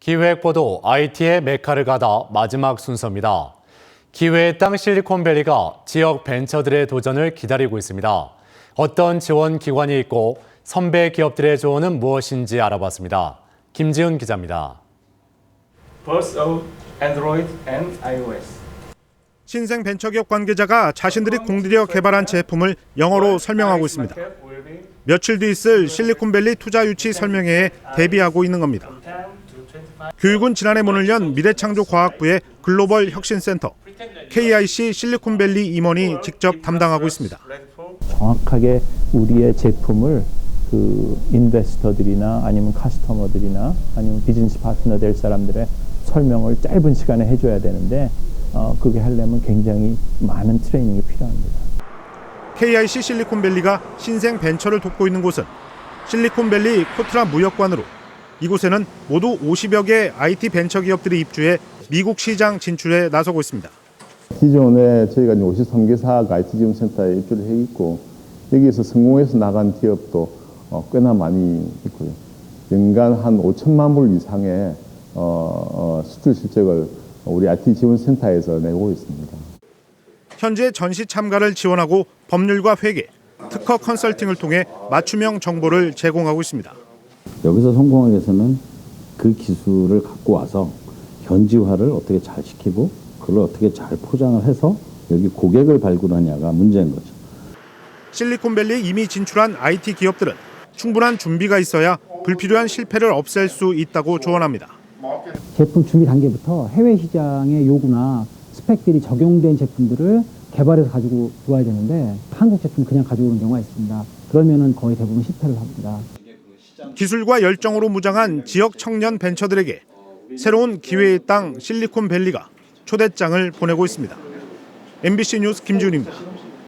기획보도 IT의 메카를 가다 마지막 순서입니다. 기회의 땅 실리콘밸리가 지역 벤처들의 도전을 기다리고 있습니다. 어떤 지원 기관이 있고 선배 기업들의 조언은 무엇인지 알아봤습니다. 김지은 기자입니다. both of Android and iOS. 신생 벤처기업 관계자가 자신들이 공들여 개발한 제품을 영어로 설명하고 있습니다. 며칠 뒤 있을 실리콘밸리 투자 유치 설명회에 대비하고 있는 겁니다. 교육은 지난해 문을 연 미래창조과학부의 글로벌 혁신센터 KIC 실리콘밸리 임원이 직접 담당하고 있습니다. 정확하게 우리의 제품을 그 인베스터들이나 아니면 카스터머들이나 아니면 비즈니스 파트너 될 사람들의 설명을 짧은 시간에 해줘야 되는데 어, 그게 하려면 굉장히 많은 트레이닝이 필요합니다. KIC 실리콘밸리가 신생 벤처를 돕고 있는 곳은 실리콘밸리 코트라 무역관으로 이곳에는 모두 50여 개 IT 벤처 기업들이 입주해 미국 시장 진출에 나서고 있습니다. 기존에 저희가 이제 53개사가 IT 지원센터에 입주를 해 있고 여기에서 성공해서 나간 기업도 어, 꽤나 많이 있고요. 연간 한 5천만 불 이상의 어, 어, 수출 실적을 우리 IT 지원센터에서 내고 있습니다. 현재 전시 참가를 지원하고 법률과 회계, 특허 컨설팅을 통해 맞춤형 정보를 제공하고 있습니다. 여기서 성공하기 위해서는 그 기술을 갖고 와서 현지화를 어떻게 잘 시키고 그걸 어떻게 잘 포장을 해서 여기 고객을 발굴하냐가 문제인 거죠. 실리콘밸리에 이미 진출한 IT 기업들은 충분한 준비가 있어야 불필요한 실패를 없앨 수 있다고 조언합니다. 제품 준비 단계부터 해외 시장의 요구나 스펙들이 적용된 제품들을 개발해서 가지고 들어와야 되는데 한국 제품 그냥 가지고 오는 경우가 있습니다. 그러면은 거의 대부분 실패를 합니다. 기술과 열정으로 무장한 지역 청년 벤처들에게 새로운 기회의 땅 실리콘밸리가 초대장을 보내고 있습니다. MBC 뉴스 김지훈입니다.